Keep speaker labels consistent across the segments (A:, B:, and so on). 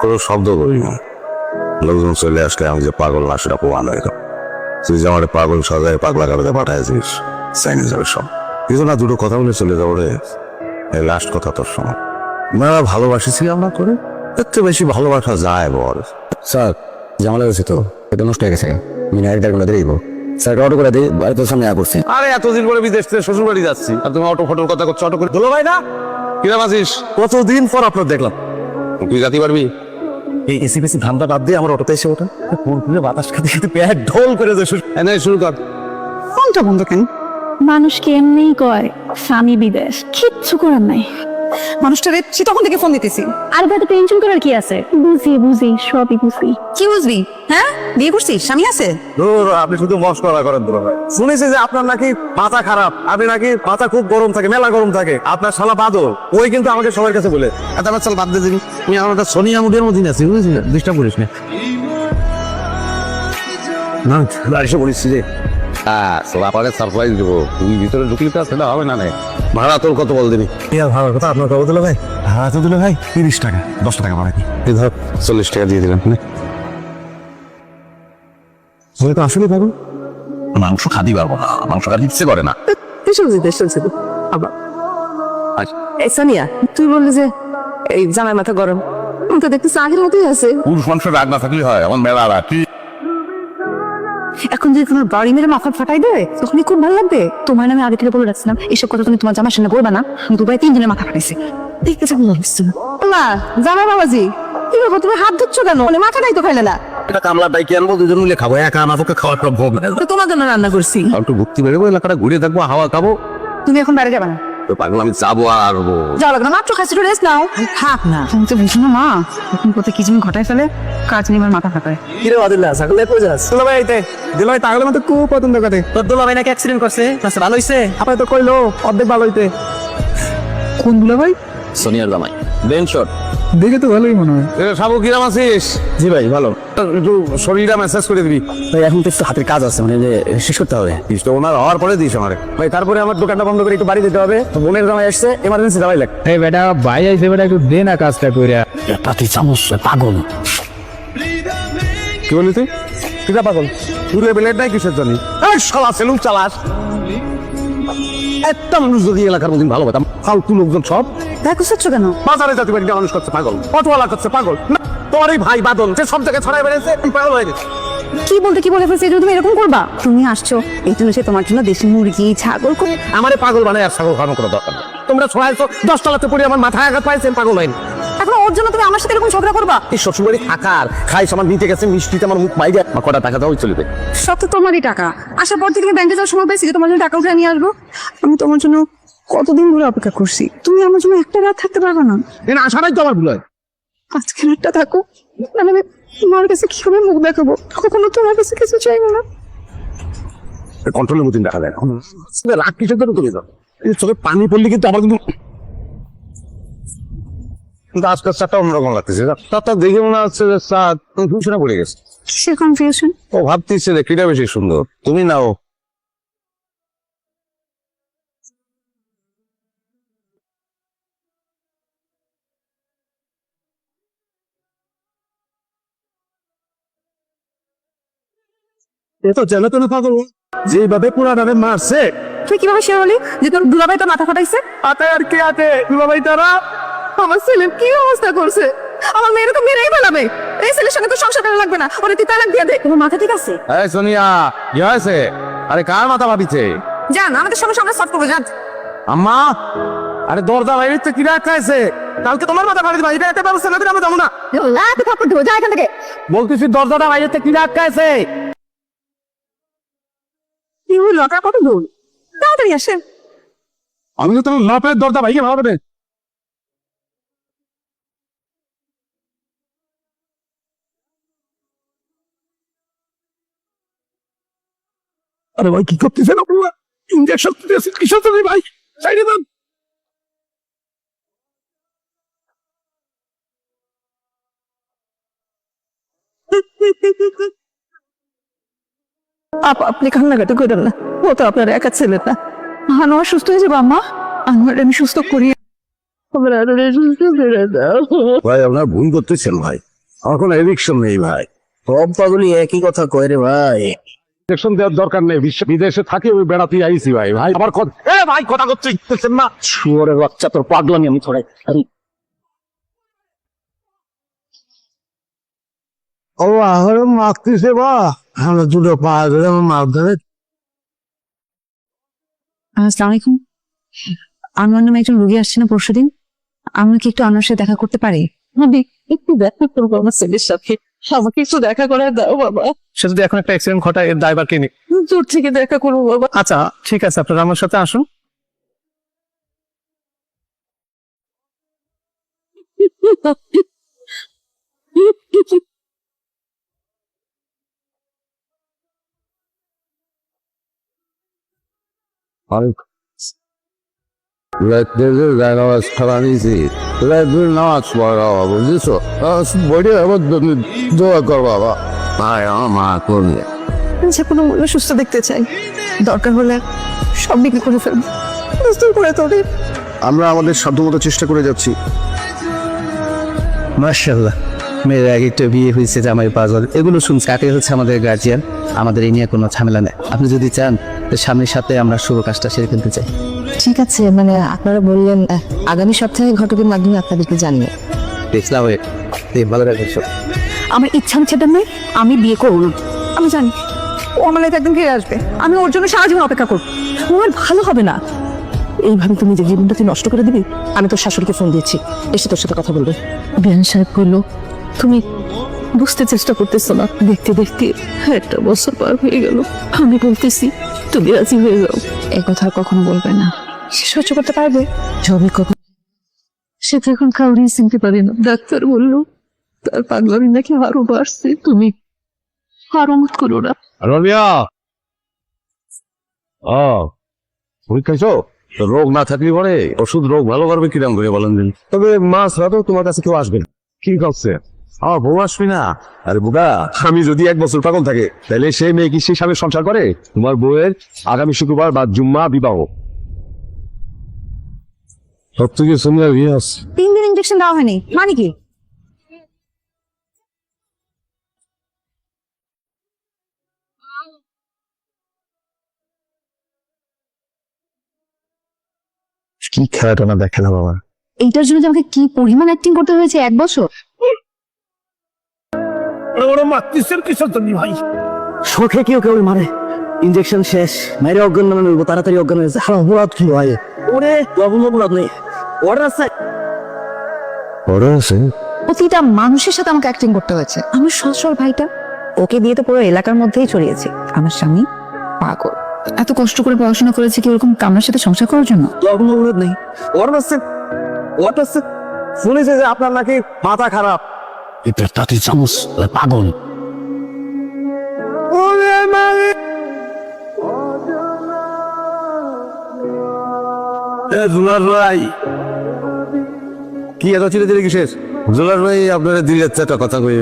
A: কোনো শব্দ করি না। লোকজন চলে আসলে আমি যে পাগল না সেটা প্রমাণ হয়ে গেল। তুই যে আমার পাগল সাজায় পাগলা কাটাতে পাঠাইছিস চাইনিজ যাবে সব। কিছু না দুটো কথা বলে চলে যাব রে। এই লাস্ট কথা তোর সময় মেয়েরা ভালোবাসিছি আমরা করে? থেকে বেশি ভালোবাসা যায় বল।
B: স্যার জামালা হয়েছে তো। এটা নষ্ট হয়ে গেছে। মিনারিটার কোনো দিয়ে দিব। স্যার অটো করে দিই বাড়িতে সামনে আয়া
A: আরে এতদিন পরে বিদেশ থেকে শ্বশুর বাড়ি যাচ্ছি। আর তুমি অটো ফটোর কথা করছ অটো করে দোলো ভাই না? কিরাম আছিস? কতদিন পর আপনার দেখলাম। তুই যাতে পারবি?
B: এই এসি বেসি ধান্দা বাদ দিয়ে আমার অটোতে এসে ওঠা। কোন খুলে বাতাস খেতে খেতে পেট ঢোল করে যে
A: এনে শুরু কর।
C: ফোনটা বন্ধ কেন?
D: মানুষকে এমনিই কয় স্বামী বিদেশ? কিচ্ছু করার নাই।
C: মানুষটারে সে তখন থেকে ফোন দিতেছি।
D: আর এত টেনশন করার কি আছে? বুঝি বুঝি সবই বুঝি।
C: কি বুঝবি? হ্যাঁ? বিয়ে করছিস? স্বামী আছে?
A: ধুর, আপনি শুধু মস্করা করেন দুলা ভাই। শুনেছি যে আপনার নাকি মাথা খারাপ। আপনি নাকি মাথা খুব গরম থাকে মেলা গরম থাকে। আপনার শালা বাদল ওই কিন্তু আমাকে সবার কাছে বলে। এত আমার চাল বাদ দিয়ে দিবি। আমি আমার একটা সোনিয়া মুডের মধ্যে আছি বুঝলি ডিস্টার্ব করিস না। না এসে বলিস যে হ্যাঁ সোলাপারে সারপ্রাইজ দেবো। তুমি ভিতরে ঢুকলি তো সেটা হবে না নে ভাড়া তোর কত বল দিবি?
B: ইয়ার ভাড়ার কথা আপনার কবে দিল ভাই? ভাড়া তো দিল ভাই তিরিশ টাকা দশ টাকা ভাড়া কি
A: এই ধর চল্লিশ টাকা দিয়ে দিলাম।
B: ওই তো আসলে পাগল
A: মাংস খাদি পারব না মাংস খাতে ইচ্ছে করে না।
C: এসব জিজ্ঞেস চলছে তো আবার। এই সানিয়া তুই বললি যে এই জামাই মাথা গরম। তো দেখতেছি আগের মতোই আছে।
A: পুরুষ মানুষের রাগ না থাকলে হয় আমার মেলা রাগ
C: যদি তোমার বাড়ি মেরে মাথা ফাটাই দেবে তখনই খুব ভালো লাগবে।
D: তোমার নামে আগে থেকে বলে রাখছিলাম এসব কথা তুমি তোমার জামার সামনে করবে না। দুবাই তিন দিনের মাথা ফাটাইছে।
C: ঠিক আছে না না বাবাজি কি ব্যাপার তুমি হাত ধুচ্ছ কেন? মানে মাথা নাই তো খাইলে না?
B: এটা কামলা ডাইকে আনব দুজন মিলে খাব একা আমাকে খাওয়ার পর ভোগ
C: তোমার জন্য রান্না করছি।
A: একটু ভক্তি বেরোবো এলাকাটা ঘুরে থাকব হাওয়া খাব।
C: তুমি এখন বাইরে যাবে না।
A: তো পাগল আমি যাব আর আসব
C: যাও লাগবে না মাত্র খাচ্ছি রেস্ট নাও। থাক না
D: তুমি তো ভীষণ না মা। এখন কোথায় কি যেন ঘটায় ফেলে কাজ নিয়ে আমার মাথা ফাটায়
B: কিরে বাদুল্লাহ সকালে কই যাস?
E: দুলা ভাই আইতে। দুলা ভাই তাগলে মতো খুব পছন্দ করে।
B: তোর দুলা ভাই নাকি অ্যাক্সিডেন্ট করছে? আচ্ছা ভালো হইছে?
E: আপনার তো কইলো অর্ধেক ভালো হইতে। কোন দুলা ভাই
B: সোনিয়ার জামাই। বেন শট
E: দেখে তো ভালোই মনে হয়।
A: সাবু কিরাম আছিস?
B: জি ভাই ভালো।
A: একটু শরীরটা মেসেজ করে দিবি।
B: ভাই এখন তো একটু হাতের কাজ আছে মানে যে শেষ করতে হবে।
A: তো ওনার হওয়ার পরে দিস আমারে।
B: ভাই তারপরে আমার দোকানটা বন্ধ করে একটু বাড়ি দিতে হবে। তো বোনের জামাই আসছে এমার্জেন্সি যাওয়াই লাগে
E: এই বেটা ভাই আইছে বেটা একটু দে না কাজটা কইরা।
B: পাতি চামচ পাগল।
A: কি বলি তুই? কিরা পাগল। তুই ব্লেড নাই কিসের জন্য এই শালা সেলুন চালাস। একটা মানুষ যদি এলাকার মধ্যে ভালো হতাম ফালতু লোকজন সব
C: দেখো সচ্ছ কেন?
A: বাজারে জাতি বাড়িতে মানুষ করছে পাগল অটোওয়ালা করছে পাগল। তোমার এই ভাই বাদল সে সব জায়গায় ছড়াই বেড়েছে পাগল হয়ে গেছে।
C: কি বলতে কি বলে ফেলছে তুমি এরকম করবা? তুমি আসছো এই জন্য সে তোমার জন্য দেশি মুরগি ছাগল
A: আমারে পাগল বানায় আর ছাগল খাওয়ানো কোনো দরকার তোমরা ছড়াইছো দশ তলাতে পড়ে আমার মাথায় আঘাত পাইছেন পাগল হয়নি
C: এখন ওর জন্য তুমি আমার সাথে এরকম ঝগড়া করবা?
A: এই শ্বশুরবাড়ি থাকার খাই সামান নিতে গেছে মিষ্টিতে আমার মুখ মাইরে আমার কটা টাকা দাও চলবে।
C: সব তো তোমারই টাকা। আসার পর থেকে ব্যাংকে যাওয়ার সময় পেয়েছি যে তোমার জন্য টাকা উঠে নিয়ে আসব। আমি তোমার জন্য কতদিন ধরে অপেক্ষা করছি? তুমি আমার জন্য একটা রাত থাকতে পারবে না।
A: এখানে আসাটাই তো আমার ভুল হয়।
C: আজকে রাতটা থাকো মানে আমি তোমার কাছে কীভাবে মুখ দেখাবো? কখনো তোমার কাছে কিছু চাইব না।
A: কন্ট্রোলের মতন দেখা যায় না। রাগ কিসের জন্য তুমি যাও? চোখে পানি পড়লে কিন্তু আমার কিন্তু কিন্তু আজকাল চারটা অন্যরকম লাগতেছে। চারটা দেখে মনে হচ্ছে যে চাঁদ ভূষণে পড়ে গেছে।
C: সে কনফিউশন
A: ও ভাবতেছে যে কিটা বেশি সুন্দর। তুমি নাও।
E: এ তো তো না পাগল। যেভাবে পুরা নামে মারছে।
C: তুই কীভাবে সে বলি যে তোর দুলাভাই তোর মাথা ফাটাইছে?
E: আতে আর কে আতে? দুলা ভাই তারা?
C: আমার ছেলের কি অবস্থা করছে? আমার মেয়ের তো মেরেই ফেলাবে। এই ছেলের সঙ্গে তো সংসার করা লাগবে না। ওরে তুই তালাক দিয়ে দে। তোমার মাথা ঠিক আছে?
A: এই সোনিয়া কি হয়েছে? আরে কার মাথা ভাবিছে?
C: যান আমাদের আমরা সলভ করব যান
A: আম্মা আরে দরজা বাইরে তো কিরা খাইছে? কালকে তোমার মাথা ভাবি ভাই এটা ব্যবস্থা না আমরা যাব না।
C: লাতে থাপ্পড় দেবো যা এখান থেকে।
A: বলতেছি দরজাটা বাইরে থেকে কিরা খাইছে?
C: কি হলো? কত দূর? তাড়াতাড়ি আসেন।
E: আমি তো তোমার লাপের দরজা ভাইকে ভালো রে আরে ভাই কি করতেছেন আপনারা? ইঞ্জেকশন দিতেছেন কিসের জন্য ভাই? সাইডে দেন।
C: আপ আপনি কান্নাকাটি করেন না। ও তো আপনার একা ছেলে না।
D: আনোয়ার সুস্থ হয়ে যাবে আম্মা। আনোয়ার আমি সুস্থ করি।
A: ভাই আপনার ভুল করতেছেন ভাই। আমার কোনো এডিকশন নেই ভাই।
E: সব পাগলই একই কথা কয় রে ভাই। দেওয়ার দরকার নেই। বিদেশে থাকে ওই বেড়াতে আইছি ভাই। ভাই আবার এ ভাই কথা করতে না। শুয়োরের বাচ্চা তোর পাগলামি আমি থোড়াই
A: ও আমার মারতেছে বা। আমরা দুটো পা ধরে আমার মার ধরে।
C: আসসালামু আলাইকুম আমার নামে একজন রোগী আসছে না পরশু দিন আমরা কি একটু আপনার সাথে দেখা করতে পারি?
F: আমি একটু দেখা করব আমার ছেলের সাথে। আমাকে একটু দেখা করে দাও বাবা।
E: সে যদি এখন একটা অ্যাক্সিডেন্ট ঘটায় এর দায়বার কে নিক
F: দূর থেকে দেখা করব বাবা।
E: আচ্ছা ঠিক আছে আপনারা আমার সাথে আসুন।
A: রাত্রে নামাজ খাওয়া নিয়েছি রাত্রে নামাজ পড়া বুঝেছ? বডি আমার দোয়া কর বাবা। ভাই আমার মা করবে
F: যে কোনো মূল্য সুস্থ দেখতে চাই। দরকার হলে সব বিক্রি করে ফেলব। করে তোরে
A: আমরা আমাদের সাধ্যমতো চেষ্টা করে যাচ্ছি।
B: মার্শাল্লাহ মেয়ের আগে একটা বিয়ে হয়েছে জামাই পাগল এগুলো শুনছি কাকে হচ্ছে আমাদের গার্জিয়ান আমাদের এই নিয়ে কোনো ঝামেলা নেই। আপনি যদি চান তো সামনের সাথে আমরা শুভ কাজটা সেরে ফেলতে চাই।
F: ঠিক আছে মানে আপনারা বললেন আগামী সপ্তাহে ঘটকের মাধ্যমে আপনাদেরকে জানিয়ে
B: দেখলাম ভালো রাখবেন
C: আমার ইচ্ছা নয় আমি বিয়ে করব। না আমি জানি ও আমার লাইফে একদিন ফিরে আসবে। আমি ওর জন্য সারা জীবন অপেক্ষা করব। তোমার ভালো হবে না।
F: এইভাবে তুমি যে জীবনটা তুই নষ্ট করে দিবি আমি তোর শাশুড়িকে ফোন দিয়েছি। এসে তোর সাথে কথা বলবে। বিয়ান সাহেব বলল তুমি বুঝতে চেষ্টা করতেছো না। দেখতে দেখতে একটা বছর পার হয়ে গেল। আমি বলতেছি তুমি রাজি হয়ে যাও।
C: এই কথা আর কখনো বলবে না। সে সহ্য করতে পারবে?
F: জবে কখন? সে তো এখন কাউরি চিনতে পারে না। ডাক্তার বলল তার পাগলামি নাকি আরও বাড়ছে। তুমি আরও মত করো না।
A: রবিয়া ও পরীক্ষাইছো তো রোগ না থাকলে পরে ওষুধ রোগ ভালো করবে কিরম করে বলেন দিন। তবে মাস রাতেও তোমার কাছে কেউ আসবে না। কি করছে? আমার বউ আসবি না। আরে বুড়া আমি যদি এক বছর পাগল থাকে তাহলে সেই মেয়ে কি সেই স্বামীর সংসার করে? তোমার বউয়ের আগামী শুক্রবার বা জুম্মা বিবাহ। সব থেকে সুন্দর ইয়াস
C: তিন দিন ইঞ্জেকশন দেওয়া হয়নি। মানে কি?
E: কি খেলাটা না দেখালাম আমার
C: এইটার জন্য যে আমাকে কি পরিমাণ অ্যাক্টিং করতে হয়েছে এক বছর?
E: ওরা ভাই?
B: শোকে কেউ কেউ মারে। ইঞ্জেকশন শেষ মেরে অজ্ঞান নামে তাড়াতাড়ি অজ্ঞান হয়েছে হ্যাঁ অপরাধ কি ভাই। ওরে বাবু অপরাধ নেই অর্ডার আছে
C: প্রতিটা মানুষের সাথে আমাকে অ্যাক্টিং করতে হয়েছে। আমার সচ্ছল ভাইটা। ওকে দিয়ে তো পুরো এলাকার মধ্যেই ছড়িয়েছে আমার স্বামী পাগল। এত কষ্ট করে পড়াশোনা করেছে কি ওরকম কামনার সাথে সংসার করার জন্য?
B: বাবু অপরাধ নেই অর্ডার আছে অর্ডার আছে শুনেছে যে আপনার নাকি মাথা খারাপ।
E: এটা তাতে চামচ পাগল।
A: দুলার ভাই কি এত চিরে চিরে কিসের? দুলার ভাই আপনারা দিলে একটা কথা কই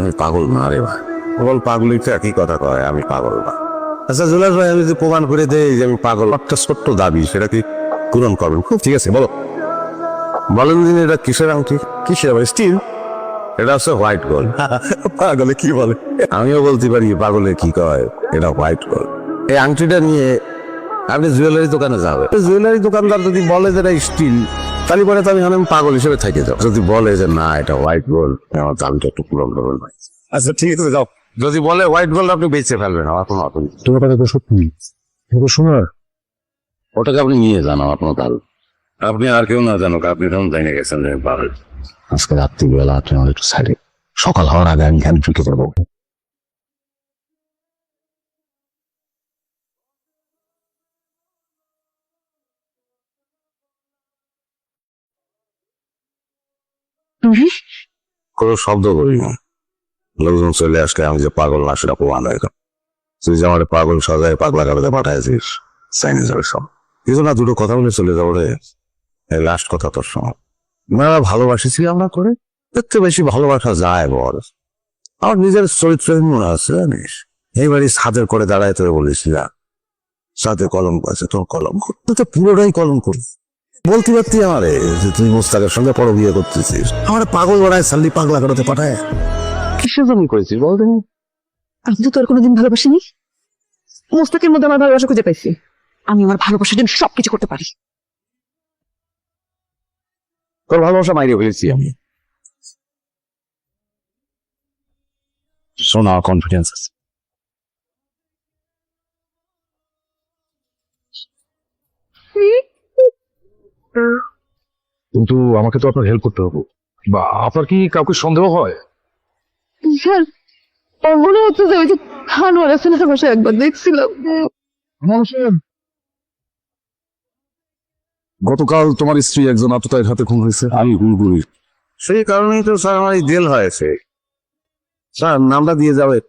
A: আমি পাগল না রে ভাই। পাগল পাগলই তো একই কথা কয় আমি পাগল না। আচ্ছা জুলাস ভাই আমি যদি প্রমাণ করে দেই যে আমি পাগল একটা ছোট্ট দাবি সেটা কি পূরণ করবেন? খুব ঠিক আছে বলো। বলেন দিন এটা কিসের আংটি? কিসের আবার স্টিল? এটা হচ্ছে হোয়াইট গোল্ড। পাগলে কি বলে? আমিও বলতে পারি পাগলে কি কয় এটা হোয়াইট গোল্ড। এই আংটিটা নিয়ে আপনি জুয়েলারি দোকানে যাবেন। জুয়েলারি দোকানদার যদি বলে যে এটা স্টিল তাহলে পরে তো আমি এখন পাগল হিসেবে থেকে যাও যদি বলে যে না এটা হোয়াইট গোল্ড আমার দামটা একটু পূরণ করবেন ভাই। আচ্ছা ঠিক আছে যাও। যদি বলে হোয়াইট গোল্ড আপনি বেঁচে ফেলবেন আমার কোনো আপনি
E: তোমার কথা তো সত্যি। শোনার
A: ওটাকে আপনি নিয়ে যান আমার কোনো তাল আপনি আর কেউ না জানুক আপনি তখন জানিয়ে গেছেন যে পাগল আজকে রাত্রিবেলা আপনি আমার একটু সাইডে সকাল হওয়ার আগে আমি ধ্যান ঢুকে পড়ব কোনো শব্দ না। লোকজন চলে আসলে আমি যে পাগল না, সেটা প্রমাণ হয়ে তুই যে আমার পাগল পাগলা পাঠাইছিস সব। কিছু না দুটো কথা বলে চলে যাব রে। লাস্ট কথা তোর মেলা ভালোবাসেছি আমরা করে বেশি ভালোবাসা যায় বল। আমার নিজের চরিত্র মনে আছে, জানিস? এইবারই ছাদের করে দাঁড়ায় তোর বলেছিলাম। সাথে কলম আছে, তোর কলম। তো পুরোটাই কলম করি বলতে পারতি আমারে যে তুই মোস্তাকের সঙ্গে পর বিয়ে করতেছিস। আমার পাগল বাড়ায় সাল্লি পাগলা কাটাতে পাঠায়।
E: কিসের জন্য করেছিস বল দেখি
C: আমি তো তোর কোনোদিন ভালোবাসিনি? মুস্তাকের মধ্যে আমার ভালোবাসা খুঁজে পাইছি। আমি আমার ভালোবাসার জন্য সবকিছু করতে পারি।
E: তোর ভালোবাসা মাইরে ফেলেছি আমি। শোনা কনফিডেন্স আছে।
G: কিন্তু আমাকে তো আপনার হেল্প করতে হবে। বা আপনার কি কাউকে সন্দেহ হয়?
F: স্যার মনে হচ্ছে যে ওই যে খানোয়ার ছেলেটা বসে একবার দেখছিলাম।
G: গতকাল তোমার স্ত্রী একজন আততায়ের হাতে খুন হয়েছে।
A: আমি গুলগুলি সেই কারণেই তো স্যার আমার এই জেল হয়েছে। স্যার নামটা দিয়ে যাবে।